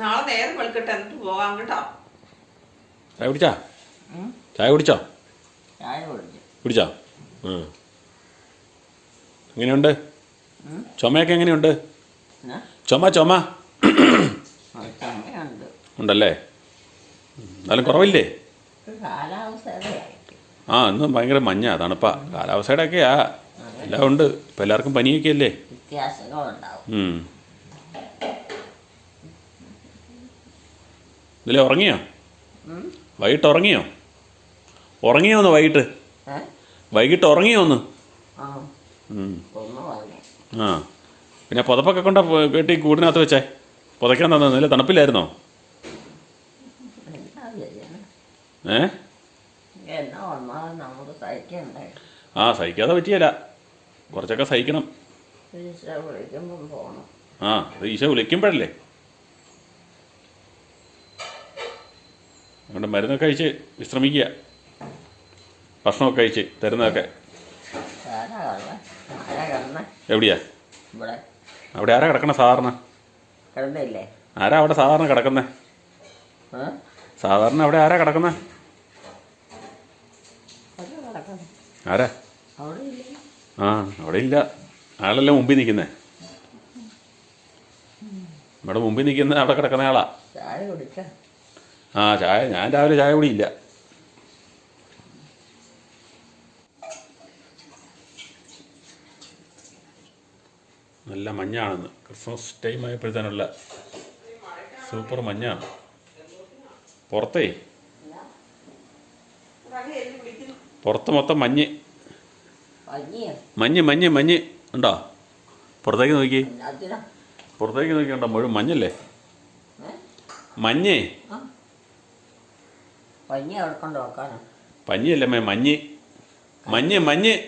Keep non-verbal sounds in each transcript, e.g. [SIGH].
നാളെ നേരെ വെളുക്കട്ടെ എന്നിട്ട് പോകാം കേട്ടോ. ചായ കുടിച്ചാ? ചായ കുടിച്ചോ? ചായ കുടിച്ചു കുടിച്ചോ? ആ. എങ്ങനെയുണ്ട്? ചുമയൊക്കെ എങ്ങനെയുണ്ട്? ചുമ ചുമ? ഉണ്ടല്ലേ? എന്നാലും കുറവില്ലേ? ആ ഇന്ന് ഭയങ്കര മഞ്ഞാ തണുപ്പാ. കാലാവസ്ഥയുടെ ഒക്കെയാ എല്ലാം ഉണ്ട്. ഇപ്പം എല്ലാവർക്കും പനിയൊക്കെ അല്ലേ വ്യത്യാസങ്ങളുണ്ടാവും ഉം. ഇതിലെ ഉറങ്ങിയോ? വൈകിട്ട് ഉറങ്ങിയോ? ഉറങ്ങിയോ ഒന്ന് വൈകിട്ട്? വൈകിട്ട് ഉറങ്ങിയോ ഒന്ന്? ആ. പിന്നെ പുതപ്പൊക്കെ കൊണ്ടാ കെട്ടി കൂടിനകത്ത് വെച്ചേ. പുതയ്ക്കാൻ തന്നെ നല്ല തണുപ്പില്ലായിരുന്നോ? ഏ? ആ സഹിക്കാതെ പറ്റിയല്ല. കുറച്ചൊക്കെ സഹിക്കണം. ആ അത് ഈശോ വിളിക്കുമ്പോഴല്ലേ? അതുകൊണ്ട് മരുന്നൊക്കെ കഴിച്ച് വിശ്രമിക്കുക. ഭക്ഷണമൊക്കെ കഴിച്ച് തരുന്നതൊക്കെ. എവിടെയാ? അവിടെ ആരാ കിടക്കണ സാധാരണ? ആരാ അവിടെ സാധാരണ കിടക്കുന്നത് സാധാരണ അവിടെ ആരാ കിടക്കണം ആരാ? ആ അവിടെ ഇല്ല. ആളെല്ലാം മുമ്പിൽ നിൽക്കുന്നേ? ഇവിടെ മുമ്പിൽ നിൽക്കുന്ന അവിടെ കിടക്കുന്ന ആളാ. ആ ചായ ഞാൻ രാവിലെ ചായ കുടിയില്ല. നല്ല മഞ്ഞാണെന്ന്. ക്രിസ്മസ് ടൈം ആയപ്പോഴത്തേനുള്ള സൂപ്പർ മഞ്ഞാണ് പുറത്തേ? പുറത്ത് മൊത്തം മഞ്ഞ്. മഞ്ഞ് മഞ്ഞ് മഞ്ഞ്. ഉണ്ടോ? പുറത്തേക്ക് നോക്കി പുറത്തേക്ക് നോക്കി ഉണ്ടോ മുഴുവൻ മഞ്ഞല്ലേ? മഞ്ഞേ. പഞ്ഞി അവിടെ കൊണ്ട് വെക്കാനോ. പഞ്ഞിയല്ലേ മഞ്ഞി. മഞ്ഞ് മഞ്ഞ്.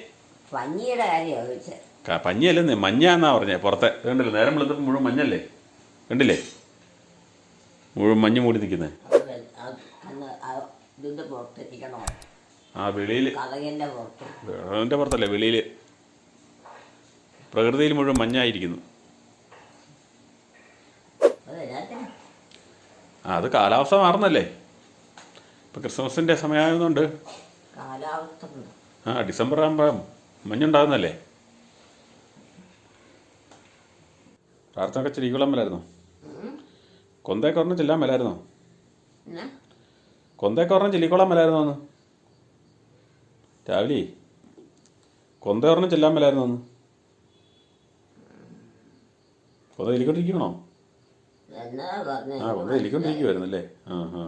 പഞ്ഞിയുടെ കാര്യമാണ് ചോദിച്ചത് പഞ്ഞിയല്ലെന്ന് മഞ്ഞാന്നാ പറഞ്ഞേ പുറത്തെ. കണ്ടില്ലേ നേരം വെളുത്തപ്പോൾ മുഴുവൻ മഞ്ഞല്ലേ? കണ്ടില്ലേ? മുഴുവൻ മഞ്ഞ് മൂടി നിൽക്കുന്നത് വെ- അത് അന്ന് ആ വെളിയിൽ. വെളിയിൽ കഥകിന്റെ പുറത്ത്. അതിന്റെ പുറത്തല്ലേ വെളിയിൽ. പ്രകൃതിയിൽ മുഴുവൻ മഞ്ഞായിരിക്കുന്നു. അത് കാലാവസ്ഥ മാറുന്നല്ലേ? ഇപ്പം ക്രിസ്മസിന്റെ സമയമായതുകൊണ്ട്. ആ ഡിസംബർ ആകുമ്പോൾ മഞ്ഞുണ്ടാകുന്നല്ലേ? പ്രാർത്ഥനയൊക്കെ ചിരിക്കുളം മേലായിരുന്നോ ഉം. കൊന്തേക്കൊരെണ്ണം ചെല്ലാൻ മേലായിരുന്നോ? പിന്നെ കൊന്തേക്കൊരെണ്ണം ചെല്ലിക്കോളാൻ മേലായിരുന്നോ ഒന്ന് രാവിലെ കൊന്തയൊരെണ്ണം ചെല്ലാൻ മേലായിരുന്നോ ഒന്ന് കൊന്ത ചെല്ലിക്കൊണ്ടിരിക്കണോ ആ കൊന്ത ചെല്ലിക്കൊണ്ടിരിക്കുവായിരുന്നു അല്ലേ ആ ആ.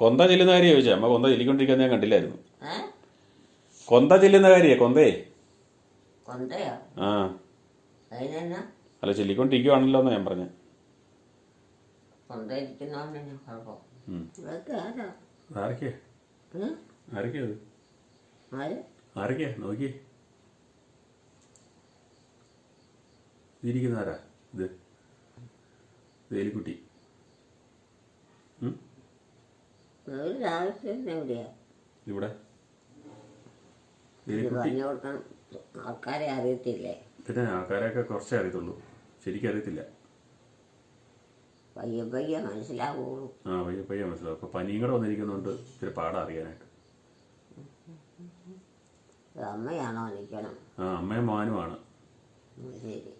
കൊന്ത ചെല്ലുന്ന കാര്യം ചോദിച്ചാൽ അമ്മ കൊന്ത ചെല്ലിക്കൊണ്ടിരിക്കുന്ന ഞാൻ കണ്ടില്ലായിരുന്നു. കൊന്ത ചെല്ലുന്ന കാര്യേ കൊന്തേ. ആ. അല്ല ചെല്ലിക്കൊണ്ടിരിക്കുവാണല്ലോ എന്നാ ഞാൻ പറഞ്ഞ. ആരൊക്കെയാ? നോക്കിയേ ഇത്? വേലിക്കുട്ടി ഉം? ഒരു എവിടെയാ? ഇവിടെ. ഇത് വേലിക്കുട്ടി പറഞ്ഞു കൊടുക്കാൻ ആൾക്കാരെ അറിയത്തില്ലേ? പിന്നെ ആൾക്കാരെയൊക്കെ കുറച്ചേ അറിയത്തുള്ളൂ. ശരിക്കും അറിയത്തില്ല. പയ്യെ പയ്യെ മനസ്സിലാവുള്ളൂ. ആ പയ്യെ പയ്യെ മനസ്സിലാവും. അപ്പോൾ പനിയും കൂടെ വന്നിരിക്കുന്നതുകൊണ്ട് ഇത്തിരി പാടാ അറിയാനായിട്ട്. ഇത് അമ്മയാണോ നിൽക്കണം? ആ അമ്മയും മാനുമാണ് ഉം, ശരി.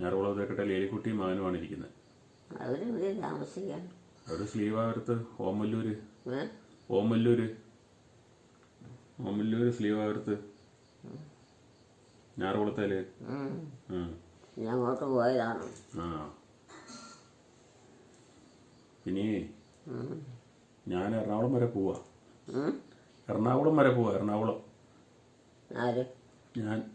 ഞാറുകുളത്തേക്കിട്ട ലേലിക്കുട്ടിയും മാനുമാണ് ഇരിക്കുന്നത് അവരെവിടെ താമസിക്കാൻ സ്ലീവ് സ്ലീവാകരത്ത് ഓമല്ലൂര്. ഓമല്ലൂര്. ഓമല്ലൂര് ഓമല്ലൂര് സ്ലീവാകരത്ത് ഞാറുകുളത്തേൽ. ഉം. അങ്ങോട്ട് പോയതാണോ. ആ. ഇനി ഞാൻ എറണാകുളം വരെ പോവാ. എറണാകുളം വരെ പോവാ എറണാകുളം. ഞാൻ.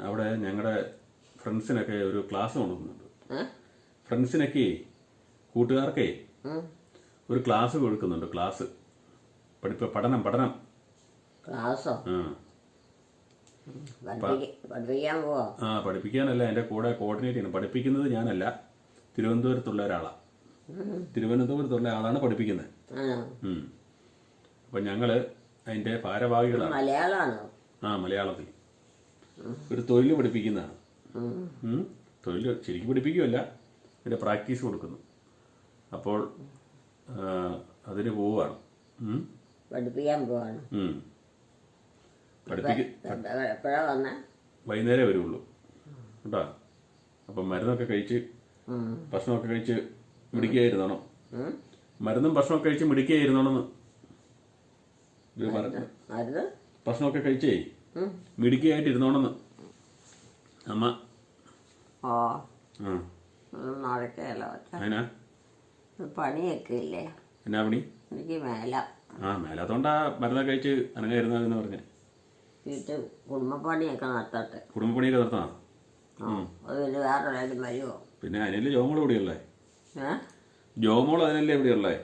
അവിടെ ഞങ്ങളുടെ ഫ്രണ്ട്സിനൊക്കെ ഒരു ക്ലാസ് കൊണ്ടുവന്നുണ്ട്? ഫ്രണ്ട്സിനൊക്കെ കൂട്ടുകാർക്കേ ഒരു ക്ലാസ് കൊടുക്കുന്നുണ്ട് ക്ലാസ്. പഠിപ്പ പഠനം പഠനം. ക്ലാസ്സോ? ആ. പഠിപ്പിക്ക പഠിപ്പിക്കാൻ പോവോ? ആ പഠിപ്പിക്കാനല്ല എന്റെ കൂടെ കോർഡിനേറ്റ് ചെയ്യണം പഠിപ്പിക്കുന്നത് ഞാനല്ല തിരുവനന്തപുരത്തുള്ള ഒരാളാണ് തിരുവനന്തപുരത്തുള്ള ആളാണ് പഠിപ്പിക്കുന്നത്. അപ്പൊ ഞങ്ങൾ അതിന്റെ ഭാരവാഹികളാണ്. മലയാളമാണോ ആ മലയാളത്തിൽ. ഒരു തൊഴിൽ പഠിപ്പിക്കുന്നതാണ്. തൊഴിൽ ശരിക്കും പഠിപ്പിക്കുമല്ല എന്റെ പ്രാക്ടീസ് കൊടുക്കുന്നു. അപ്പോൾ അതിന് പോവുകയാണ് പഠിപ്പിക്കാൻ പോവാണ്. വൈകുന്നേരം വരുള്ളൂ. കേട്ടോ? അപ്പം മരുന്നൊക്കെ കഴിച്ച്. ഭക്ഷണമൊക്കെ കഴിച്ച് മിടിക്കുകയായിരുന്നോണം? മരുന്നും ഭക്ഷണമൊക്കെ കഴിച്ച് മിടിക്കുകയായിരുന്നോണെന്ന് ഭക്ഷണമൊക്കെ കഴിച്ചേ ഉം. മിടിക്കുകയായിട്ടിരുന്നോണെന്ന് അമ്മ. ആ. അതിനാ പണിയൊക്കെ ഇല്ലേ എന്നാ പണി? എനിക്ക് മേല. ആ മേലാത്തോണ്ടാ മരുന്ന് കഴിച്ച് അനങ്ങായിരുന്നെന്ന് പറഞ്ഞ്. വീട്ടിൽ കുടുംബപ്പണിയൊക്കെ നടത്തട്ടെ. കുടുംബപ്പണിയൊക്കെ നിർത്തണം ആ അത് പിന്നെ വേറെ ആരും വരുമോ പിന്നെ അതിനല്ലേ ജോമോൾ ഇവിടെയുള്ളേ? ജോമോൾ അതിനല്ലേ ഇവിടെയുള്ളേ?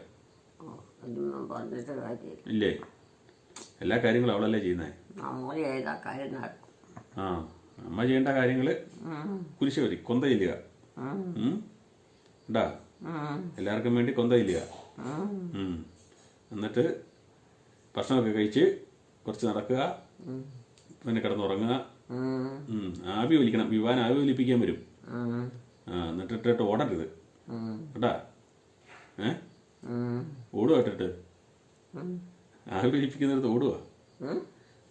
പറഞ്ഞിട്ട് കാര്യമില്ല. ഇല്ലേ? എല്ലാ കാര്യങ്ങളും അവളല്ലേ ചെയ്യുന്നേ? നമ്മൾ ചെയ്ത കാര്യം നടക്കും. ആ അമ്മ ചെയ്യേണ്ട കാര്യങ്ങൾ. കുരിശ് വരി കൊന്ത. ഉം? ഉണ്ടാ. എല്ലാവർക്കും വേണ്ടി കൊന്തയില്ല. എന്നിട്ട് ഭക്ഷണമൊക്കെ കഴിച്ച് കുറച്ച് നടക്കുക. പിന്നെ കിടന്നുറങ്ങുക. ആവി വലിക്കണം വിവാൻ ആവി വലിപ്പിക്കാൻ വരും. ആ. എന്നിട്ട് ഇട്ടിട്ട് ഓടരുത്. കേട്ടാ? ഏ. ഓടുക ഇട്ടിട്ട്. ആവി വലിപ്പിക്കുന്നിടത്ത് ഓടുക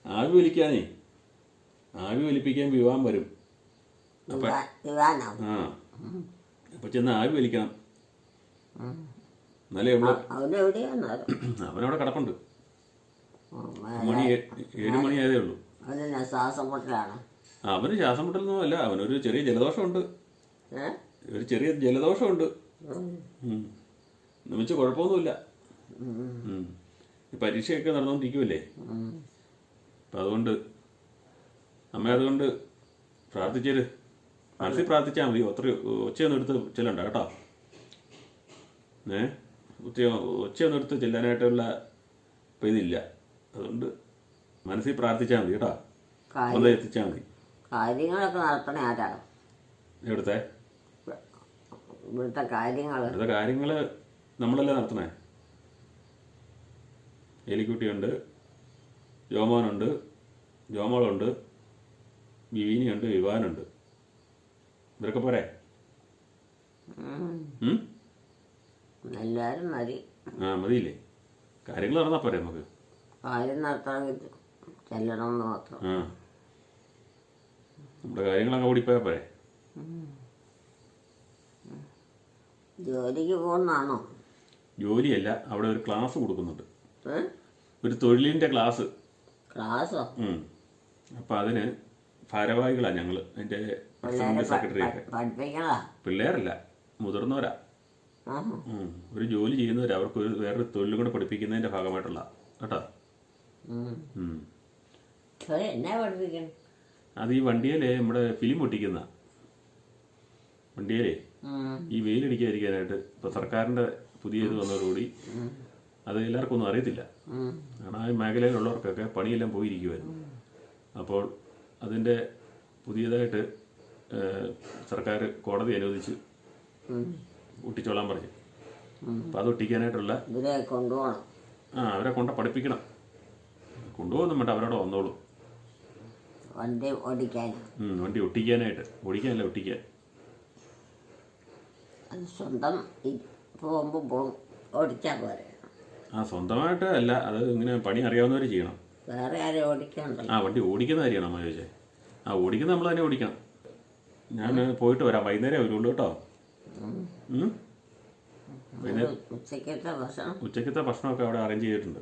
ആവി വലിക്കാനേ ആവി വലിപ്പിക്കാൻ വിവാൻ വരും. അപ്പൊ ആ. അപ്പൊ ചെന്ന് ആവി വലിക്കണം. എന്നാലേ [CLEARS THROAT] അവനവിടെ കിടപ്പുണ്ട്. മണി ഏ- ഏഴ് മണി ആയതേ ഉള്ളൂ. അവന് ശ്വാസം മുട്ടലാണ്? ആ, അവന് ശ്വാസം മുട്ടലൊന്നും അല്ല അവനൊരു ചെറിയ ജലദോഷമുണ്ട്. ഒരു ചെറിയ ജലദോഷമുണ്ട്. നിമിച്ച്. കുഴപ്പമൊന്നുമില്ല. പരീക്ഷയൊക്കെ നടന്നുകൊണ്ടിരിക്കുമല്ലേ അപ്പൊ അപ്പം അതുകൊണ്ട് അമ്മ അതുകൊണ്ട് പ്രാർത്ഥിച്ചേര്. മനസ്സിൽ പ്രാർത്ഥിച്ചാൽ മതി. ഒത്തിരി ഒച്ചയൊന്നും എടുത്ത് ചെല്ലണ്ട കേട്ടോ. ഒച്ചയൊന്നും എടുത്ത് ചെല്ലാനായിട്ടുള്ള ഇപ്പം ഇതില്ല അതുകൊണ്ട് മനസ്സിൽ പ്രാർത്ഥിച്ചാൽ മതി കേട്ടോ. ഒന്ന് എത്തിച്ചാൽ മതി. കാര്യങ്ങളൊക്കെ നടത്തണേ ആരാണ്? ഇവിടുത്തെ ഇവിടുത്തെ കാര്യങ്ങൾ ഇവിടുത്തെ കാര്യങ്ങൾ നമ്മളല്ലേ നടത്തണേ? എലിക്കുട്ടിയുണ്ട് ജോമോനുണ്ട് ജോമോളുണ്ട് വിവീനിയുണ്ട് വിവാനുണ്ട്. ഇവരൊക്കെ പോരെ? എല്ലാവരും മതി. ആ മതിയില്ലേ? കാര്യങ്ങൾ നടന്നാൽ പോരെ നമുക്ക്? കാര്യം ചെല്ലണമെന്ന് മാത്രം. ആ. നമ്മുടെ കാര്യങ്ങളൊക്കെ ഓടിപ്പോയാൽ പോരെ? ജോലിക്ക് പോകുന്നതാണോ? ജോലിയല്ല അവിടെ ഒരു ക്ലാസ് കൊടുക്കുന്നുണ്ട്. ഒരു തൊഴിലിന്റെ ക്ലാസ്. ക്ലാസ്സോ? അപ്പം അതിന് ഭാരവാഹികളാണ് ഞങ്ങൾ അതിന്റെ പിള്ളേരെ സെക്രട്ടറി പിള്ളേരല്ല മുതിർന്നവരാ. ഒരു ജോലി ചെയ്യുന്നവർ അവർക്ക് ഒരു വേറൊരു തൊഴിലും കൂടെ പഠിപ്പിക്കുന്നതിന്റെ ഭാഗമായിട്ടുള്ള കേട്ടോ. അത് ഈ വണ്ടിയിലെ നമ്മുടെ ഫിലിം ഒട്ടിക്കുന്ന വണ്ടിയിലെ. ഈ വെയിലടിക്കാതിരിക്കാനായിട്ട് ഇപ്പൊ സർക്കാരിന്റെ പുതിയ ഇത് വന്നതോടുകൂടി അത് എല്ലാവർക്കും ഒന്നും അറിയത്തില്ല. കാരണം ആ മേഖലയിലുള്ളവർക്കൊക്കെ പണിയെല്ലാം പോയിരിക്കുമായിരുന്നു അപ്പോൾ അതിന്റെ പുതിയതായിട്ട് സർക്കാർ കോടതി അനുവദിച്ച്. ഒട്ടിച്ചോളാൻ പറഞ്ഞു. അപ്പൊ അപ്പോൾ അത് ഒട്ടിക്കാനായിട്ടുള്ള ഇവരെ കൊണ്ടുപോകണം. ആ അവരെ കൊണ്ട് പഠിപ്പിക്കണം. കൊണ്ടുപോകുന്നു വേണ്ട അവരോട് വന്നോളൂ. വണ്ടി ഓടിക്കാൻ. ഉം, വണ്ടി ഒട്ടിക്കാനായിട്ട്. ഓടിക്കാനല്ല ഒട്ടിക്കാൻ. അത് സ്വന്തം പോകുമ്പോൾ പോകും ഓടിച്ചാൽ പോരെ. ആ സ്വന്തമായിട്ട് അല്ല അത് ഇങ്ങനെ പണി അറിയാവുന്നവർ ചെയ്യണം. വേറെ ആരും ഓടിക്കണ്ടല്ലോ. ആ വണ്ടി ഓടിക്കുന്ന കാര്യമാണ് അമ്മ ചോദിച്ചേ ആ ഓടിക്കുന്ന നമ്മൾ തന്നെ ഓടിക്കണം. ഞാൻ പോയിട്ട് വരാം. വൈകുന്നേരം വരുള്ളൂ കേട്ടോ. ഉച്ചക്കത്തെ ഭക്ഷണം? ഉച്ചക്കത്തെ ഭക്ഷണമൊക്കെ അവിടെ അറേഞ്ച് ചെയ്തിട്ടുണ്ട്.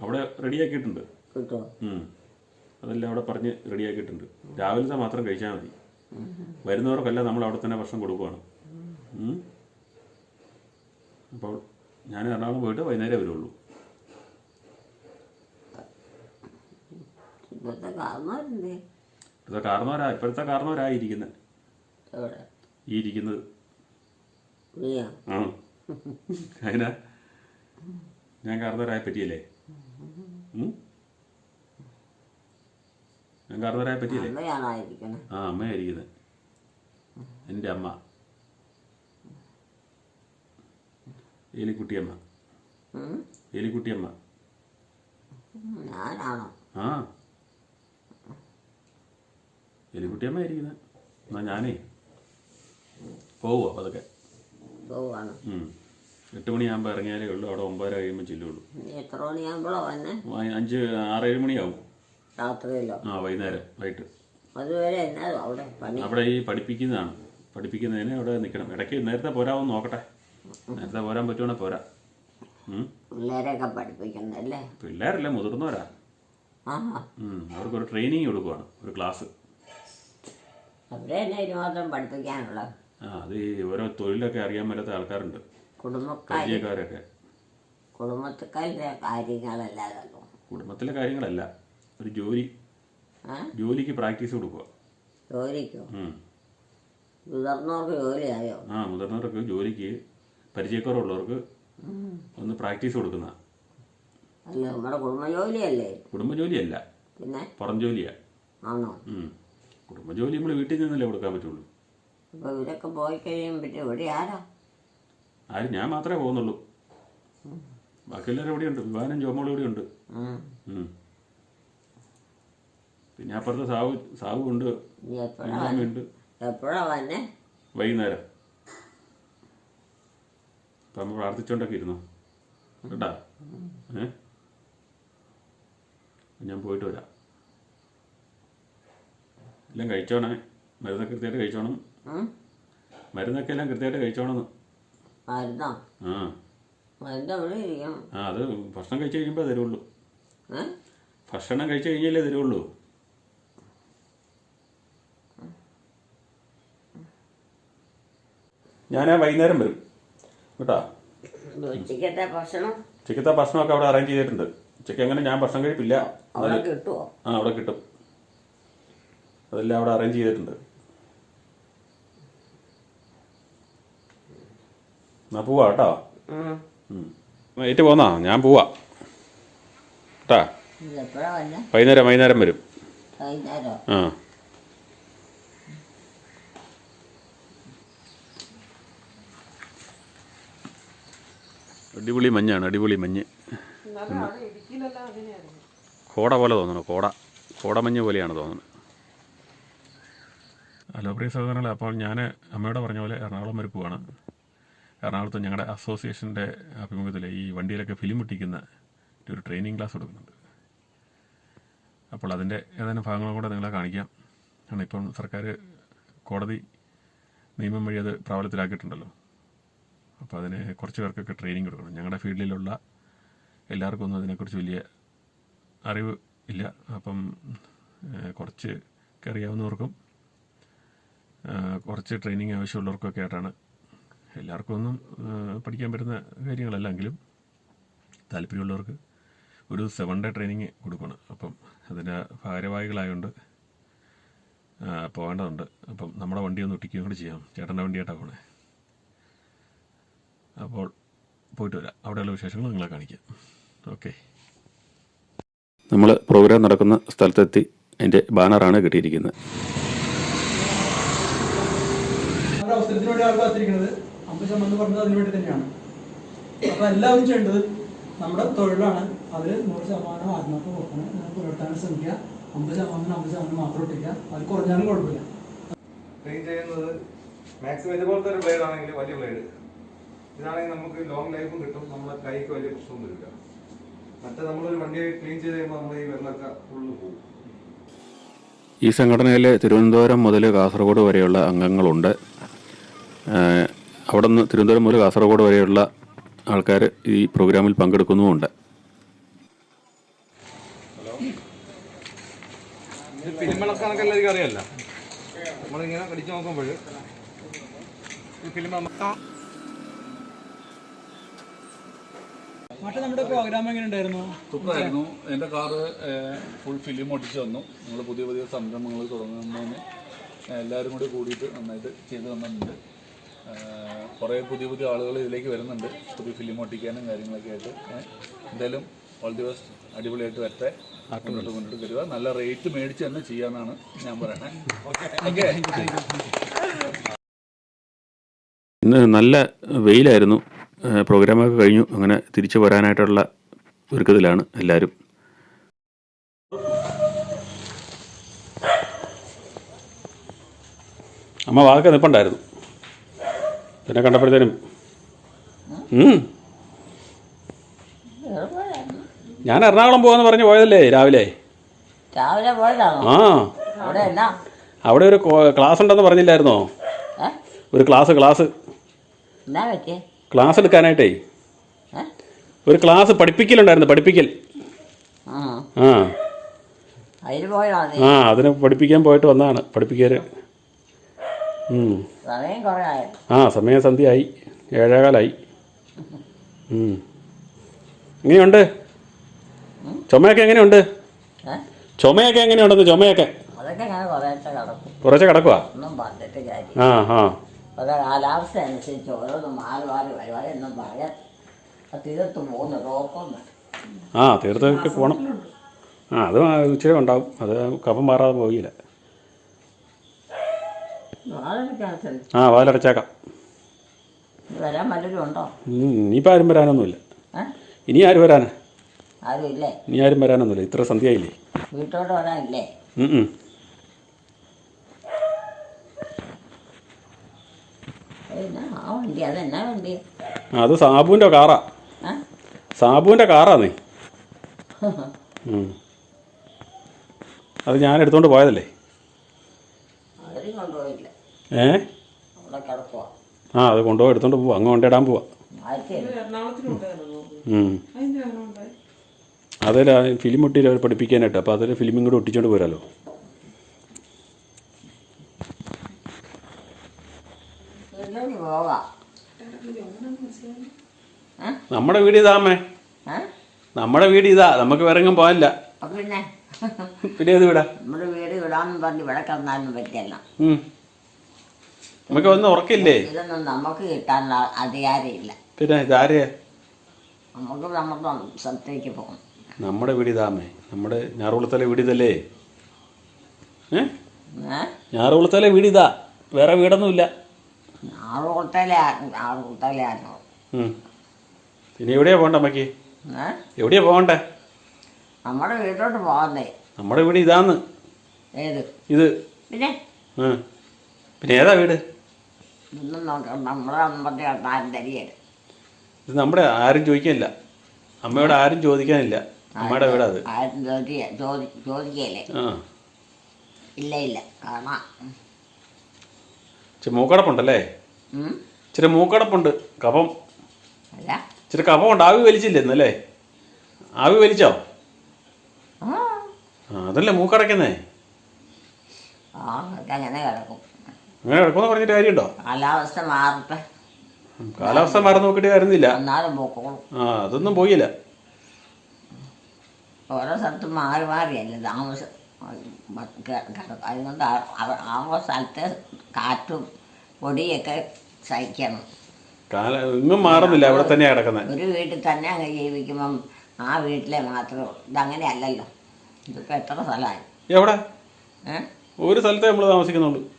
അവിടെ റെഡിയാക്കിയിട്ടുണ്ട് അതെല്ലാം അവിടെ പറഞ്ഞ് റെഡിയാക്കിയിട്ടുണ്ട് രാവിലത്തെ മാത്രം കഴിച്ചാൽ മതി. വരുന്നവർക്കെല്ലാം നമ്മൾ അവിടെ തന്നെ ഭക്ഷണം കൊടുക്കുവാണ്. ഉം. അപ്പോൾ ഞാൻ എറണാകുളം പോയിട്ട് വൈകുന്നേരം വരുള്ളൂ. ഇപ്പോഴത്തെ കാർന്നവരാ ഇപ്പോഴത്തെ എവിടെ? ഈ ഇരിക്കുന്നത്. ആ. അതിനാ? ഞാൻ കാരണവരായ പറ്റിയല്ലേ? ഞാൻ കാരണവരായ പറ്റിയല്ലേ? ആ അമ്മയായിരിക്കുന്നത്. എന്റെ അമ്മ. എലിക്കുട്ടിയമ്മ ഏലിക്കുട്ടിയമ്മ. ഞാനാണോ? ആ. എലിക്കുട്ടിയമ്മ ആയിരിക്കുന്നത് എന്നാ ഞാനേ. പോവുമോ പതുക്കെ? പോവാണ്. എട്ട് മണിയാകുമ്പോൾ ഇറങ്ങിയാലേ ഉള്ളൂ. അവിടെ ഒമ്പതര കഴിയുമ്പോൾ ചെല്ലുള്ളൂ. എത്ര മണിയാകുമ്പോഴോ വന്നെ? അഞ്ച് ആറേഴ് മണിയാവും. രാത്രിയിലോ ആ വൈകുന്നേരം വൈകിട്ട്. അതുവരെ എന്നാ അവിടെ പണി? അവിടെ ഈ പഠിപ്പിക്കുന്നതാണ്. പഠിപ്പിക്കുന്നതിന് അവിടെ നിൽക്കണം ഇടയ്ക്ക് നേരത്തെ പോരാവും നോക്കട്ടെ. നേരത്തെ പോരാൻ പറ്റുവാണെ പോരാ. പിള്ളേരെയൊക്കെ പഠിപ്പിക്കുന്നല്ലേ പിള്ളേരല്ല മുതിർന്നവരാ. അവർക്കൊരു ട്രെയിനിങ് കൊടുക്കുവാണ്. ഒരു ക്ലാസ്. അവരെ എന്നെ ഇതിന് മാത്രം പഠിപ്പിക്കാനുള്ള അത് ഈ ഓരോ തൊഴിലൊക്കെ അറിയാൻ പറ്റാത്ത ആൾക്കാരുണ്ട്. കുടുംബക്കാർ പരിചയക്കാരൊക്കെ. കുടുംബക്കാരുടെ കുടുംബത്തിലെ കാര്യങ്ങളല്ല. ഒരു ജോലി. ആ? ജോലിക്ക് പ്രാക്ടീസ് കൊടുക്കുക. ജോലിക്കോ? ഉം. മുതിർന്നവർക്ക് ജോലിയായോ? ആ മുതിർന്നവർക്ക് ജോലിക്ക് പരിചയക്കുറവുള്ളവർക്ക് ഒന്ന് പ്രാക്ടീസ് കൊടുക്കുന്ന. അല്ല നമ്മുടെ കുടുംബജോലിയല്ലേ? കുടുംബജോലിയല്ല. പിന്നെ? പുറം ജോലിയാ. ആണോ? കുടുംബ കുടുംബജോലി നമ്മൾ വീട്ടിൽ നിന്നല്ലേ കൊടുക്കാൻ പറ്റുള്ളൂ. അപ്പോൾ ഇവരൊക്കെ പോയി കഴിയുമ്പോൾ പിന്നെ ഇവിടെ ആരാ? ആര് ഞാൻ മാത്രമേ പോകുന്നുള്ളൂ. ബാക്കിയെല്ലാവരും ഇവിടെയുണ്ട്. വിവാനം ജോമോളും ഇവിടെയുണ്ട്. ഉം. ഉം. പിന്നെ അപ്പുറത്തെ സാവു സാവു ഉണ്ട്. ഇനി എപ്പോഴാ വന്നെ? വൈകുന്നേരം. അപ്പം നമ്മൾ പ്രാർത്ഥിച്ചോണ്ടൊക്കെ ഇരുന്നോ? കേട്ടാ? ഏ? ഞാൻ പോയിട്ട് വരാം. എല്ലാം കഴിച്ചോണേ. മരുന്നൊക്കെ കൃത്യമായിട്ട് കഴിച്ചോണം? മരുന്നൊക്കെ എല്ലാം കൃത്യമായിട്ട് കഴിച്ചോണെന്ന് മരുന്നോ? ആ. മരുന്ന് എവിടെ ഇരിക്കണം. ആ അത് ഭക്ഷണം കഴിച്ചു കഴിയുമ്പോൾ തരുള്ളൂ. ഭക്ഷണം കഴിച്ചു കഴിഞ്ഞാലേ തരുള്ളൂ. ഞാൻ വൈകുന്നേരം വരും. കേട്ടാ? ഉച്ചക്കത്തെ ഭക്ഷണം? ഉച്ചക്കത്തെ ഭക്ഷണമൊക്കെ അവിടെ അറേഞ്ച് ചെയ്തിട്ടുണ്ട്. ഉച്ചയ്ക്ക് അങ്ങനെ ഞാൻ ഭക്ഷണം കഴിപ്പില്ല. അവിടെ കിട്ടുമോ ആ അവിടെ കിട്ടും. അതെല്ലാം അവിടെ അറേഞ്ച് ചെയ്തിട്ടുണ്ട്. എന്നാ പോവാ കേട്ടോ. വൈറ്റ് പോന്നാ? ഞാൻ പോവാ. കേട്ടാ വൈകുന്നേരം വൈകുന്നേരം വരും. ആ. അടിപൊളി മഞ്ഞാണ് അടിപൊളി മഞ്ഞ്. കോട പോലെ തോന്നണം കോട. കോടമഞ്ഞ് പോലെയാണ് തോന്നുന്നത്. ഹലോ പ്രിയ സഹോദരങ്ങളെ അപ്പോൾ ഞാൻ അമ്മയോട് പറഞ്ഞ പോലെ എറണാകുളം വരെ പോവാണ്. എറണാകുളത്ത് ഞങ്ങളുടെ അസോസിയേഷന്റെ ആഭിമുഖ്യത്തിൽ ഈ വണ്ടിയിലൊക്കെ ഫിലിം ഒട്ടിക്കുന്ന ഒരു ട്രെയിനിങ് ക്ലാസ് കൊടുക്കുന്നുണ്ട്. അപ്പോൾ അതിന്റെ ഏതാനും ഭാഗങ്ങളും കൂടെ നിങ്ങളെ കാണിക്കാം. ആണ് ഇപ്പം സർക്കാർ കോടതി നിയമം വഴി അത് പ്രാബല്യത്തിലാക്കിയിട്ടുണ്ടല്ലോ. അപ്പോൾ അതിന് കുറച്ച് പേർക്കൊക്കെ ട്രെയിനിങ് കൊടുക്കണം. ഞങ്ങളുടെ ഫീൽഡിലുള്ള എല്ലാവർക്കും ഒന്നും അതിനെക്കുറിച്ച് വലിയ അറിവ് ഇല്ല. അപ്പം കുറച്ച് അറിയാവുന്നവർക്കും കുറച്ച് ട്രെയിനിങ് ആവശ്യമുള്ളവർക്കൊക്കെ ആയിട്ടാണ് എല്ലാവർക്കും ഒന്നും പഠിക്കാൻ പറ്റുന്ന കാര്യങ്ങളല്ലെങ്കിലും താല്പര്യമുള്ളവർക്ക് ഒരു സെവൻ ഡേ ട്രെയിനിങ് കൊടുക്കണം. അപ്പം അതിന്റെ ഭാരവാഹികളായതുകൊണ്ട് പോകേണ്ടതുണ്ട്. അപ്പം നമ്മുടെ വണ്ടി ഒന്ന് ഒട്ടിക്കുകയും കൂടി ചെയ്യാം. ചേട്ടന്റെ വണ്ടിയായിട്ടാണ് പോണേ. അപ്പോൾ പോയിട്ട് വരാം. അവിടെയുള്ള വിശേഷങ്ങൾ നിങ്ങളെ കാണിക്കാം. ഓക്കെ. നമ്മൾ പ്രോഗ്രാം നടക്കുന്ന സ്ഥലത്തെത്തി അതിന്റെ ബാനറാണ് കിട്ടിയിരിക്കുന്നത്. നമ്മുടെ അവസരത്തിന് വേണ്ടി ആൾ കാത്തിരിക്കുന്നത് അമ്പത് ശതമാനം എന്ന് പറഞ്ഞത് അതിനു വേണ്ടി തന്നെയാണ്. അപ്പൊ എല്ലാവരും ചെയ്യേണ്ടത് നമ്മുടെ തൊഴിലാണ്. അവർ നൂറ് ശതമാനം ആത്മാർത്ഥ കൊടുക്കണം. പുലർത്താൻ ശ്രമിക്കുക. അമ്പത് ശതമാനം അമ്പത് ശതമാനം മാത്രം ഒട്ടിക്കുക. അത് കുറഞ്ഞാലും കുഴപ്പമില്ല. ക്ലീൻ ചെയ്യുന്നത് മാക്സിമം ഇതുപോലത്തെ ഒരു ബ്ലേഡ് ആണെങ്കിൽ വലിയ ബ്ലേഡ് ഇതാണെങ്കിൽ നമുക്ക് ലോങ് ലൈഫും കിട്ടും. നമ്മുടെ കൈക്ക് വലിയ പ്രശ്നമൊന്നും വരില്ല മറ്റേ നമ്മളൊരു വണ്ടി ക്ലീൻ ചെയ്ത് കഴിയുമ്പോൾ നമ്മൾ ഈ വെള്ളമൊക്കെ ഫുള്ള് പോകും ഈ സംഘടനയിൽ തിരുവനന്തപുരം മുതൽ കാസർഗോഡ് വരെയുള്ള അംഗങ്ങളുണ്ട്. അവിടെ നിന്ന് തിരുവനന്തപുരം മുതൽ കാസർഗോഡ് വരെയുള്ള ആൾക്കാർ ഈ പ്രോഗ്രാമിൽ പങ്കെടുക്കുന്നുമുണ്ട്. ഇത് ഫിലിമിളക്കാനൊക്കെ എല്ലാവർക്കും അറിയാമല്ല നമ്മളിങ്ങനെ കടിച്ചു നോക്കുമ്പോൾ ഈ ഫിലിം മറ്റേ നമ്മുടെ പ്രോഗ്രാം എങ്ങനെ ഉണ്ടായിരുന്നു സൂപ്പറായിരുന്നു. എന്റെ കാറ് ഫുൾ ഫിലിം ഒട്ടിച്ചു വന്നു നമ്മൾ പുതിയ പുതിയ സംരംഭങ്ങൾ തുടങ്ങുന്നതിന് എല്ലാവരും കൂടി കൂടിയിട്ട് നന്നായിട്ട് ചെയ്തു തന്നിട്ടുണ്ട്. കുറേ പുതിയ പുതിയ ആളുകൾ ഇതിലേക്ക് വരുന്നുണ്ട്. പുതിയ ഫിലിം ഒട്ടിക്കാനും കാര്യങ്ങളൊക്കെ ആയിട്ട്. എന്തായാലും ഓൾ ദി ബെസ്റ്റ് അടിപൊളിയായിട്ട് വരട്ടെ. മുന്നോട്ട് മുന്നോട്ട് തരിക നല്ല റേറ്റ് മേടിച്ച് തന്നെ ചെയ്യാമെന്നാണ് ഞാൻ പറയണേ. ഓക്കെ ഇന്ന് നല്ല വെയിലായിരുന്നു. പ്രോഗ്രാമൊക്കെ കഴിഞ്ഞു. അങ്ങനെ തിരിച്ചു വരാനായിട്ടുള്ള ഒരുക്കത്തിലാണ് എല്ലാവരും അമ്മ വാക്ക് നിൽപ്പുണ്ടായിരുന്നു പിന്നെ കണ്ടപ്പോഴത്തേനും. ഞാൻ എറണാകുളം പോകാന്ന് പറഞ്ഞു പോയതല്ലേ രാവിലെ? രാവിലെ പോയതാണോ? ആ. അവിടെ ഒരു ക്ലാസ് ഉണ്ടെന്ന് പറഞ്ഞില്ലായിരുന്നോ? ഒരു ക്ലാസ് ക്ലാസ്. ക്ലാസ് എടുക്കാനായിട്ടേ. ഒരു ക്ലാസ് പഠിപ്പിക്കലുണ്ടായിരുന്നു പഠിപ്പിക്കൽ. ആ. ആ. അതിന് പോയതാണോ ആ അതിന് പഠിപ്പിക്കാൻ പോയിട്ട് വന്നതാണ് പഠിപ്പിക്കാൻ ആ സമയം സന്ധ്യയായി. ഏഴേകാലായി. എങ്ങനെയുണ്ട്? ചുമയൊക്കെ എങ്ങനെയുണ്ട്? ചുമയൊക്കെ എങ്ങനെയുണ്ടെന്ന് ചുമയൊക്കെ? കുറച്ച് കിടക്കുക ആ ആ. കാലാവസ്ഥ അനുസരിച്ച് ഓരോന്നും മാറി മാറി എന്നും പറയാൻ തീർത്ത് പോകുന്നു. റോക്കൊന്ന്. ആ തീർത്ഥമൊക്കെ പോകണം ആ അത് ഉച്ചയുണ്ടാവും അത് കഫം മാറാതെ പോയില്ല. ആ വാലടച്ചേക്കാം വരാൻ ഉണ്ടോ? ഇനിയിപ്പോൾ ആരും വരാനൊന്നുമില്ല. ഇനി ആരും വരാനാ? ആരും ഇല്ലേ ഇനി ആരും വരാനൊന്നുമില്ല. ഇത്ര സന്ധ്യയായില്ലേ? വീട്ടോട്ട് വരാനില്ലേ? അത് സാബുവിന്റെ കാറാ. സാബുവിന്റെ സാബുവിന്റെ കാറാന്നേ. [LAUGHS] അത് ഞാൻ എടുത്തോണ്ട് പോയതല്ലേ? കൊണ്ടുപോയില്ല. ഏ? ആ അത് കൊണ്ടുപോയി എടുത്തോണ്ട് പോവാ. അങ്ങ് കൊണ്ടിടാൻ പോവാ. അതല്ല അതിൽ ഫിലിം ഒട്ടി അവർ പഠിപ്പിക്കാനായിട്ട്. അപ്പോൾ അതിൽ ഫിലിമും കൂടെ ഒട്ടിച്ചോണ്ട് പോരാലോ. നമ്മുടെ വീട് ഇതാ അമ്മേ. നമ്മുടെ വീട് ഇതാ. നമുക്ക് വേറെ എങ്ങും പോകാനില്ല. പിന്നെ? പിന്നെ ഇത് വീടാ? നമ്മുടെ വീട് വിടാന്ന് പറഞ്ഞ് ഇവിടെ കിടന്നാലും പറ്റിയല്ല. നമുക്ക് ഒന്നും ഉറക്കില്ലേ? ഇതൊന്നും നമുക്ക് കിട്ടാനുള്ള അധികാരമില്ല. പിന്നെ ഇതാരെയാ നമുക്ക് നമുക്ക് സ്ഥലത്തേക്ക് പോകണം. നമ്മുടെ വീട് ഇതാമേ നമ്മുടെ ഞാറുകുളത്തലെ വീട് ഇതല്ലേ ഏ? ഞാറുകുളത്തലെ വീട് ഇതാ വേറെ വീടൊന്നുമില്ല. ഇല്ല ആണോ. പിന്നെ എവിടെയാ പോകണ്ട നമുക്ക് ഏ? എവിടെയാ പോകണ്ടേ? നമ്മുടെ വീട്ടോട്ട് പോകണ്ടേ നമ്മുടെ വീട് ഇതാന്ന് ഏത്? ഇത്. പിന്നെ. പിന്നെ ഏതാ വീട്? നോക്കാം അമ്പത്തി തരികയില്ല ഇത് നമ്മുടെ ആരും ചോദിക്കാനില്ല അമ്മയോട് ആരും ചോദിക്കാനില്ല. അമ്മയുടെ വീടാ അത് ആരും ചോദിക്കുക ചോദി ചോദിക്കുകയല്ലേ ആ. ഇല്ല ഇല്ല. കാണാം. ഇച്ചിരി മൂക്കടപ്പുണ്ടല്ലേ? ഉം? ഇച്ചിരി മൂക്കടപ്പുണ്ട്. കഫം. അല്ല. ഇച്ചിരി കഫമുണ്ട് ആവി വലിച്ചില്ലേ ഇന്നല്ലേ ആവി വലിച്ചോ? ആ. ആ അതല്ലേ മൂക്കടയ്ക്കുന്നേ? ആ കിടക്കും. അങ്ങനെ കിടക്കുമെന്ന് പറഞ്ഞിട്ട് കാര്യമുണ്ടോ? കാലാവസ്ഥ മാറട്ടെ. കാലാവസ്ഥ മാറി നോക്കിയിട്ട് കാര്യമില്ല എന്നാലും പൊക്കോളും. ആ അതൊന്നും പോയില്ല. ഓരോ സ്ഥലത്തും മാറി മാറിയല്ലേ താമസം. അതുകൊണ്ട് ആ- സ്ഥലത്തെ കാറ്റും പൊടിയൊക്കെ സഹിക്കണം. കാല ഇങ്ങും മാറുന്നില്ല അവിടെ തന്നെ കിടക്കുന്നത് ഒരു വീട്ടിൽ തന്നെ അങ്ങ് ജീവിക്കുമ്പം ആ വീട്ടിലെ മാത്രം ഇതങ്ങനെ അല്ലല്ലോ ഇതിപ്പോൾ എത്ര സ്ഥലമായി? എവിടെ? ഒരു സ്ഥലത്തെ നമ്മൾ താമസിക്കുന്നുള്ളൂ.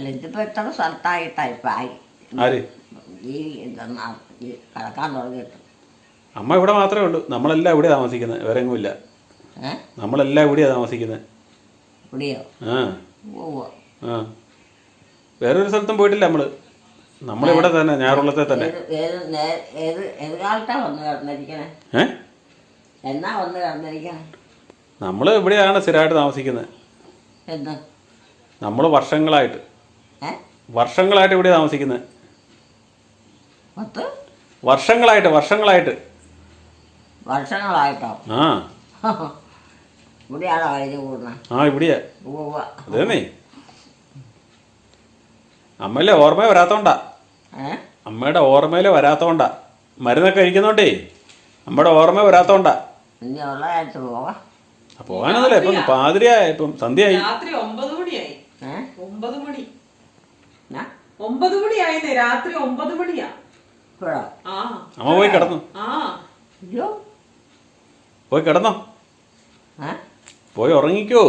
അല്ല ഇതിപ്പോൾ എത്ര സ്ഥലത്തായിട്ടായി? ഇപ്പം ആയി. ആര്? ഈ ഇതെന്നാ ഈ കിടക്കാൻ തുടങ്ങിയിട്ട്. അമ്മ ഇവിടെ മാത്രമേ ഉള്ളൂ. നമ്മളെല്ലാം ഇവിടെ താമസിക്കുന്നത് വേറെ എങ്ങുമില്ല ഏ? നമ്മളെല്ലാം ഇവിടെയാണ് താമസിക്കുന്നത് ഇവിടെയോ? ആ. പോവോ ആ. വേറൊരു സ്ഥലത്തും പോയിട്ടില്ല നമ്മൾ നമ്മളിവിടെ തന്നെ ഞാറുള്ളത്തെ തന്നെ. ഏത് ഏത് നേ- ഏത് ഏത് കാലത്താണ് വന്ന് കിടന്നിരിക്കണേ? ഏ? എന്നാ വന്ന് കിടന്നിരിക്കണേ? നമ്മൾ ഇവിടെയാണ് സ്ഥിരമായിട്ട് താമസിക്കുന്നത് നമ്മൾ നമ്മൾ വർഷങ്ങളായിട്ട്. വർഷങ്ങളായിട്ട് ഇവിടെ താമസിക്കുന്നത്? പത്ത്? വർഷങ്ങളായിട്ട് വർഷങ്ങളായിട്ട്. വർഷങ്ങളായിട്ടോ? ആ. ഇവിടെയാണോ കഴിഞ്ഞു കൂടുന്നത്? ആ ഇവിടെയാ. പോവുക അതേന്നേ. അമ്മയിലെ ഓർമ്മ വരാത്തോണ്ടാ. അമ്മയുടെ ഓർമ്മയിൽ വരാത്തോണ്ടാ. മരുന്നൊക്കെ കഴിക്കുന്നോണ്ടേ. അമ്മയുടെ ഓർമ്മ വരാത്തോണ്ടാ. പോകാനൊന്നുമില്ല. ഇപ്പം പാതിരിയായ. ഇപ്പം സന്ധ്യയായി. രാത്രി ഒമ്പത് മണിയായി. ഒമ്പത് മണി. ഒമ്പത് മണിയായിരുന്നേ രാത്രി ഒമ്പത് മണിയാ. ആ. അമ്മ പോയി കിടന്നു? ആ. അയ്യോ. പോയി കിടന്നോ? ഏ? പോയി ഉറങ്ങിക്കോ.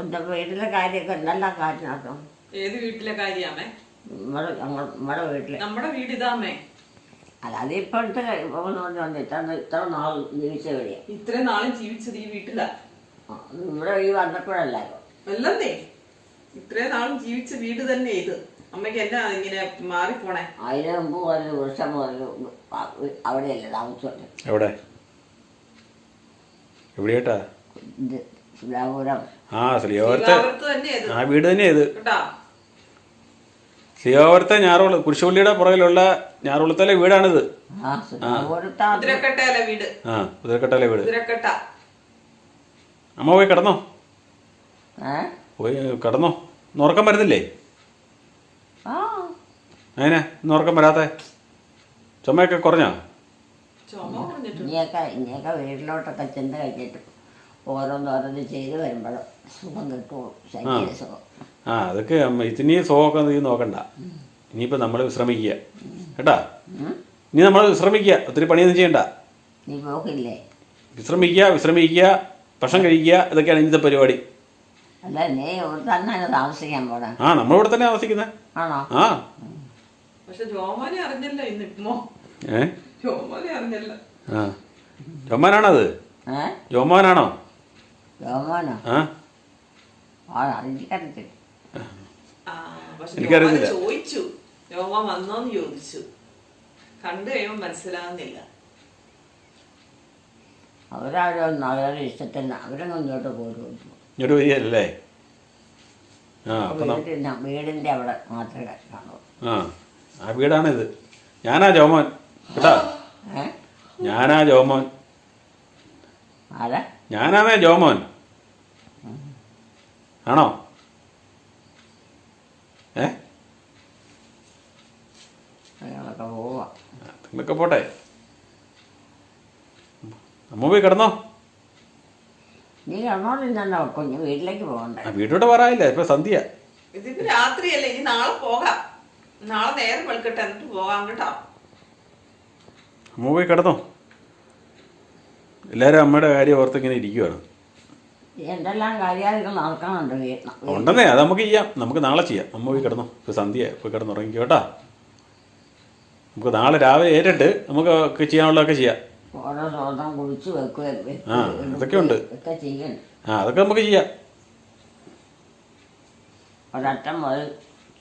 എന്റെ വീട്ടിലെ കാര്യമൊക്കെ എന്തെല്ലാം കാര്യം നടക്കും ഏത് വീട്ടിലെ കാര്യാമേ നമ്മുടെ ഞങ്ങൾ നമ്മുടെ വീട്ടിലെ. നമ്മുടെ വീട് ഇതാമേ അല്ല അതിപ്പോഴത്തെ പോകുന്നതുകൊണ്ട് ഇത്ര ഇത്ര നാൾ ജീവിച്ച വഴിയാ ഇത്രയും നാളും ജീവിച്ചത് ഈ വീട്ടിലാ. ഇവിടെ ഈ വന്നപ്പോഴല്ലായോ അല്ലെന്നേ. ഇത്രയും നാളും ജീവിച്ച വീട് തന്നെ ഇത്. അമ്മയ്ക്ക് എന്നാ ഇങ്ങനെ മാറിപ്പോണേ അതിന് മുമ്പ് ഒരു അവിടെയല്ലേ എവിടെ? ഇത് ശിലാപുരം ആ ശ്രീയോരത്തെ തന്നെ ഇത്. ആ വീട് തന്നെയാ ഇത്. കേട്ടാ? ശ്രീയോരത്തെ ഞാറുകുള കുരിശുപള്ളിയുടെ പുറകിലുള്ള ഞാറുകുളത്തിലെ വീടാണിത്. ആ കുതിരക്കട്ടയല്ല വീട്? ആ കുതിരക്കട്ടയിലെ വീട്. കുതിരക്കട്ട അമ്മ പോയി കിടന്നോ? ഏ? പോയി കിടന്നോ? ഉറക്കം വരുന്നില്ലേ? ആ. അതിനെ ഇന്ന് ഉറക്കം വരാത്തെ? ചുമയൊക്കെ കുറഞ്ഞോ? ഇനിയൊക്കെ ഇനിയൊക്കെ വീട്ടിലോട്ടൊക്കെ ചെന്ന് കഴിഞ്ഞിട്ട് ഓരോന്നോരോന്ന് ചെയ്ത് വരുമ്പോഴും സുഖം കിട്ടുമോ ശരീര സുഖം. ആ അതൊക്കെ ഇനി സുഖമൊക്കെ നീ നോക്കണ്ട. ഇനിയിപ്പോൾ നമ്മൾ വിശ്രമിക്കുക കേട്ടാ? ഇനി നമ്മൾ വിശ്രമിക്കുക. ഒത്തിരി പണിയൊന്നും ചെയ്യണ്ട. നീ പോക്കില്ലേ? വിശ്രമിക്കുക വിശ്രമിക്കുക ഭക്ഷണം കഴിക്കുക ഇതൊക്കെയാണ് ഇന്നത്തെ പരിപാടി. അല്ല നീ ഇവിടെ തന്നെ താമസിക്കാൻ പോണേ. ആ നമ്മളിവിടെ തന്നെ താമസിക്കുന്നത് ആണോ? ആ. പക്ഷെ ജോമോനെ അറിഞ്ഞില്ല ഇന്ന് ഇപ്പോ ഏ? ജോമോനെ അറിഞ്ഞില്ല. ആ. ഏ? ജോമോനാണോ? രോമാനോ ആ. ആ എനിക്കറിയത്തില്ല. ആ. പക്ഷെ എനിക്കറിയത്തില്ല. ജോമോനെ ചോദിച്ചു. ജോമ വന്നോന്ന് ചോദിച്ചു. കണ്ടു കഴിയുമ്പോ മനസ്സിലാകുന്നില്ല അവരാരോ അവരുടെ ഇഷ്ടത്തിന് അവരൊന്നും ഇങ്ങോട്ട് പോരും ഇങ്ങോട്ട് വരികയല്ലേ? ആ അപ്പം വീടിന്റെ അവിടെ മാത്രമേ കാണൂ ആ ആ വീടാണിത്. ഞാനാ ജോമോൻ. കേട്ടാ? ഞാനാ ജോമോൻ. ഞാനാണേ ജോമോൻ. ആണോ? ഏ? നിങ്ങളൊക്കെ പോട്ടെ. അമ്മ പോയി കിടന്നോ. നീ കിടന്നോണ്ടിരുന്നോ കുഞ്ഞ് വീട്ടിലേക്ക് പോകണ്ട. ആ വീട്ടിലോട്ട് പറയാനില്ല ഇപ്പൊ സന്ധ്യ. ഇതിപ്പോ രാത്രിയല്ലേ ഇനി നാളെ പോകാം. നാളെ നേരം വെളുക്കട്ടെ എന്നിട്ട് പോകാം കേട്ടോ. അമ്മ പോയി കിടന്നോ? എല്ലാവരും അമ്മയുടെ കാര്യം ഓർത്ത് ഇങ്ങനെ ഇരിക്കുവാണ്. എന്തെല്ലാം കാര്യങ്ങൾ നടക്കണുണ്ട് വീട്ടിൽ? ഉണ്ടെന്നേ അത് നമുക്ക് ചെയ്യാം. നമുക്ക് നാളെ ചെയ്യാം. അമ്മ പോയി കിടന്നോ? ഇപ്പൊ സന്ധ്യ പോയി കിടന്നുറങ്ങിക്കോ കേട്ടാ. നമുക്ക് നാളെ രാവിലെ ഏറ്റിട്ട് നമുക്ക് ഒക്കെ ചെയ്യാനുള്ളതൊക്കെ ചെയ്യാം. ഓരോ കുഴിച്ച് ആ, അതൊക്കെ ഉണ്ട്. ഒക്കെ ചെയ്യണം ആ അതൊക്കെ നമുക്ക് ചെയ്യാം. ഒരറ്റം മുതൽ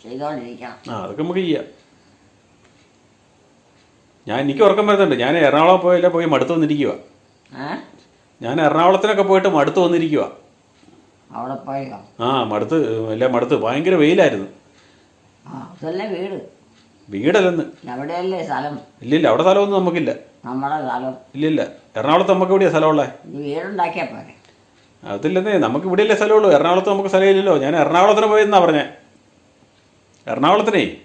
ചെയ്തുകൊണ്ടിരിക്കണം ആ അതൊക്കെ നമുക്ക് ചെയ്യാം. ഞാൻ എനിക്ക് ഉറക്കം വരുന്നുണ്ട്. ഞാൻ എറണാകുളം പോയല്ലേ പോയി മടുത്ത് വന്നിരിക്കുക ഏ? ഞാൻ എറണാകുളത്തിനൊക്കെ പോയിട്ട് മടുത്ത് വന്നിരിക്കുക അവിടെ പോയോ? ആ മടുത്ത് അല്ല മടുത്ത്. ഭയങ്കര വെയിലായിരുന്നു. ആ അതല്ലേ വീട്? വീടല്ലെന്ന്. എവിടെയല്ലേ സ്ഥലം? ഇല്ലില്ല അവിടെ സ്ഥലമൊന്നും നമുക്കില്ല. നമ്മുടെ സ്ഥലം. ഇല്ലില്ല. എറണാകുളത്ത് നമുക്ക് എവിടെയാ സ്ഥലമുള്ളത് ഈ വീടുണ്ടാക്കിയാൽ പോരെ. അതില്ലെന്നേ നമുക്ക് ഇവിടെയല്ലേ സ്ഥലമുള്ളൂ. എറണാകുളത്ത് നമുക്ക് സ്ഥലമില്ലല്ലോ. ഞാൻ എറണാകുളത്തിന് പോയെന്നാ പറഞ്ഞേ. എറണാകുളത്തിനേ?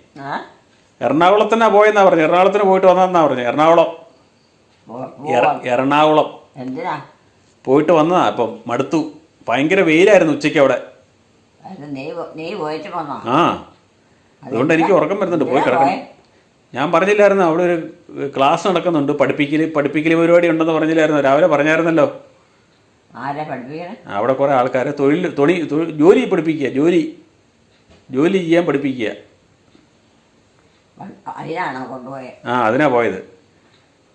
എറണാകുളത്തിനാ പോയെന്നാ പറഞ്ഞേ. എറണാകുളത്തിന് പോയിട്ട് വന്നതെന്നാ പറഞ്ഞേ. എറണാകുളം. പോ- എറ- പോവാം. എറണാകുളം. എന്തിനാ? പോയിട്ട് വന്നതാ. അപ്പൊ മടുത്തു. ഭയങ്കര വെയിലായിരുന്നു ഉച്ചയ്ക്ക് അവിടെ. അത് നീ പോ- നീ പോയിട്ട് വന്നോ? ആ. അതുകൊണ്ട് എനിക്ക് ഉറക്കം വരുന്നുണ്ട്. പോയി കിടക്കണം? ഞാൻ പറഞ്ഞില്ലായിരുന്നു അവിടെ ഒരു ക്ലാസ് നടക്കുന്നുണ്ട് പഠിപ്പിക്കൽ പഠിപ്പിക്കൽ പരിപാടി ഉണ്ടെന്ന് പറഞ്ഞില്ലായിരുന്നു രാവിലെ പറഞ്ഞായിരുന്നല്ലോ. ആരെ പഠിപ്പിക്കണേ? അവിടെ കുറേ ആൾക്കാരെ തൊഴിൽ തൊണി തൊഴിൽ- ജോലി പഠിപ്പിക്കുക ജോലി ജോലി ചെയ്യാൻ പഠിപ്പിക്കുക. അതിനാണോ കൊണ്ടുപോയത് ആ അതിനാ പോയത്.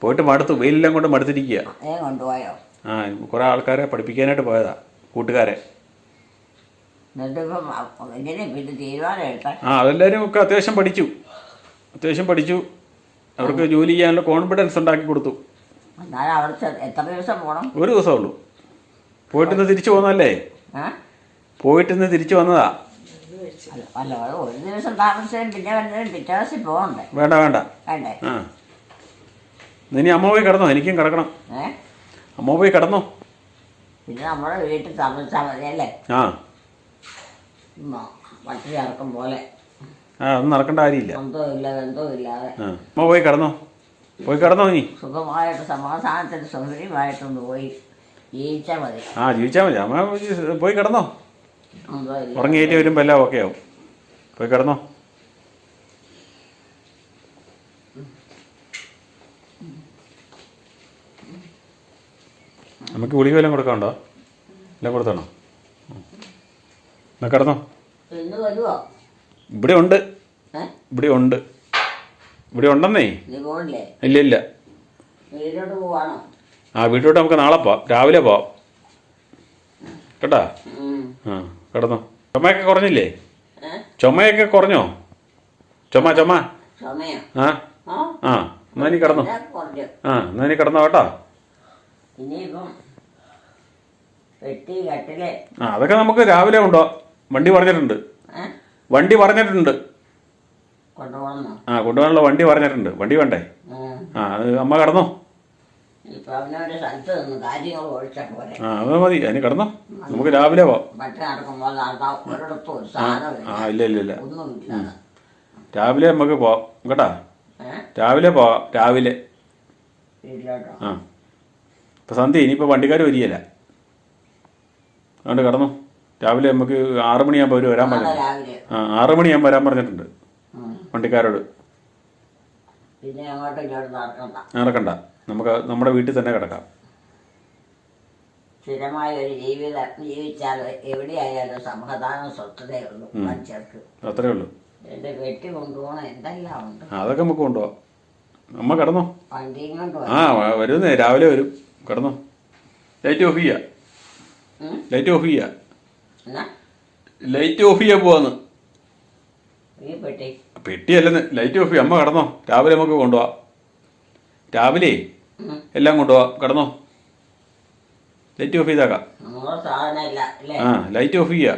പോയിട്ട് മടുത്തു വെയിലെല്ലാം കൊണ്ട് മടുത്തിരിക്കുക. കൊണ്ടുപോയോ? ആ കുറേ ആൾക്കാരെ പഠിപ്പിക്കാനായിട്ട് പോയതാ കൂട്ടുകാരെ. ആ അതെല്ലാവരും ഒക്കെ അത്യാവശ്യം പഠിച്ചു. അത്യാവശ്യം പഠിച്ചു. അവർക്ക് ജോലി ചെയ്യാനുള്ള കോൺഫിഡൻസ് ഉണ്ടാക്കി കൊടുത്തു. എന്നാലും അവിടെ എത്ര ദിവസം പോകണം ഒരു ദിവസമേ ഉള്ളൂ. പോയിട്ട് ഇന്ന് തിരിച്ചു പോന്നല്ലേ ഏ പോയിട്ട് ഇന്ന് തിരിച്ചു വന്നതാ. അല്ല ഒരു ദിവസം താമസിച്ചാലും പിന്നെ വന്നതും പിറ്റേ ദിവസം പോകണ്ടേ വേണ്ട വേണ്ട. വേണ്ടേ? ഇനി അമ്മ പോയി കിടന്നോ? എനിക്കും കിടക്കണം. അമ്മ പോയി കിടന്നോ? പിന്നെ നമ്മുടെ വീട്ടിൽ താമസിച്ചാൽ മതിയല്ലേ? ആ. പട്ടിണി ഇറക്കും പോലെ. ആ ഒന്നും നടക്കേണ്ട കാര്യമില്ല. അന്തവും ഇല്ല ബന്ധവും ഇല്ലാതെ ആ അമ്മ പോയി കിടന്നോ? പോയി കിടന്നോ നീ സുഖമായിട്ട് സമാധാനത്തിന് സൗകര്യമായിട്ടൊന്ന് പോയി ജീവിച്ചാൽ മതി. ആ ജീവിച്ചാൽ മതി. അമ്മ പോയി കിടന്നോ? അന്തോ ഇല്ല ഉറങ്ങിയേറ്റ് വരുമ്പോൾ എല്ലാം ഓക്കെ ആവും. പോയി കിടന്നോ? നമുക്ക് ഗുളിക വല്ലതും കൊടുക്കാണ്ടോ എല്ലാം കൊടുത്തണോ? എന്നാ കിടന്നോ? ഇന്ന് വരുമോ ഇവിടെ ഉണ്ട് ഇവിടെ ഉണ്ട് ഇവിടെ ഉണ്ടെന്നേ ഇല്ല ഇല്ല. ആ വീട്ടിലോട്ട് നമുക്ക് നാളെ പോവാം. രാവിലെ പോവാം. കേട്ടാ? ആ കിടന്നോ. ചുമയൊക്കെ കുറഞ്ഞില്ലേ? ചുമയൊക്കെ കുറഞ്ഞോ? ചുമ ചുമ. ആ. ആ. എന്നാ നീ കിടന്നോ. ആ എന്നാ നീ കിടന്നോ കേട്ടോ. ആ അതൊക്കെ നമുക്ക് രാവിലെ ഉണ്ടോ വണ്ടി പറഞ്ഞിട്ടുണ്ട്. വണ്ടി പറഞ്ഞിട്ടുണ്ട്. ആ കൊണ്ടുപോകാനുള്ള വണ്ടി പറഞ്ഞിട്ടുണ്ട്. വണ്ടി വേണ്ടേ? ആ. അത് അമ്മ കടന്നോ? ആ അത് മതി. അതിന് കടന്നോ. നമുക്ക് രാവിലെ പോവാം. ആ ഇല്ല. ഇല്ല ഇല്ല രാവിലെ നമുക്ക് പോവാം. കേട്ടാ? രാവിലെ പോവാം. രാവിലെ. ആ. ഇപ്പം സന്ധ്യ ഇനിയിപ്പോൾ വണ്ടിക്കാർ വരികയില്ല. അതുകൊണ്ട് കിടന്നു. രാവിലെ നമുക്ക് ആറു മണിയാകുമ്പോൾ അവർ വരാൻ പറ്റില്ല പറഞ്ഞു രാവിലെ മണി ഞാൻ വരാൻ പറഞ്ഞിട്ടുണ്ട്. വണ്ടിക്കാരോട്. പിന്നെ അങ്ങോട്ടും ഇങ്ങോട്ടും നടക്കണ്ട. നടക്കണ്ട. നമുക്ക് നമ്മുടെ വീട്ടിൽ തന്നെ കിടക്കാം. സ്ഥിരമായ ഒരു ജീവിതം ജീവിച്ചാൽ എവിടെയായാലും സമാധാനം മനുഷ്യർക്ക്. അത്രേ ഉള്ളൂ. എന്റെ വെട്ടി കൊണ്ടുപോകണം എന്തെല്ലാം ഉണ്ട്? അതൊക്കെ നമുക്ക് കൊണ്ടുപോവാം. അമ്മ കിടന്നോ? വണ്ടിയും ആ വരുന്നേ രാവിലെ വരും. കിടന്നോ? ലൈറ്റ് ഓഫ് ചെയ്യാ. ലൈറ്റ് ഓഫ് ചെയ്യാ. ലൈറ്റ് ഓഫ് ചെയ്യാ പോവാന്ന്. പെട്ടിയല്ലെന്ന്. ലൈറ്റ് ഓഫ് ചെയ്യാം. അമ്മ കടന്നോ. രാവിലെ നമുക്ക് കൊണ്ടുപോവാം രാവിലെ എല്ലാം കൊണ്ടുപോവാം കടന്നോ. ലൈറ്റ് ഓഫ് ചെയ്താക്കാം. ആ ലൈറ്റ് ഓഫ് ചെയ്യാ.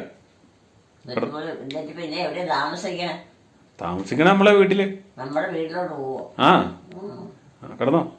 താമസിക്കണേ? നമ്മളെ വീട്ടിൽ. നമ്മുടെ വീട്ടിലോട്ട് പോവോ. ആ, കിടന്നോ.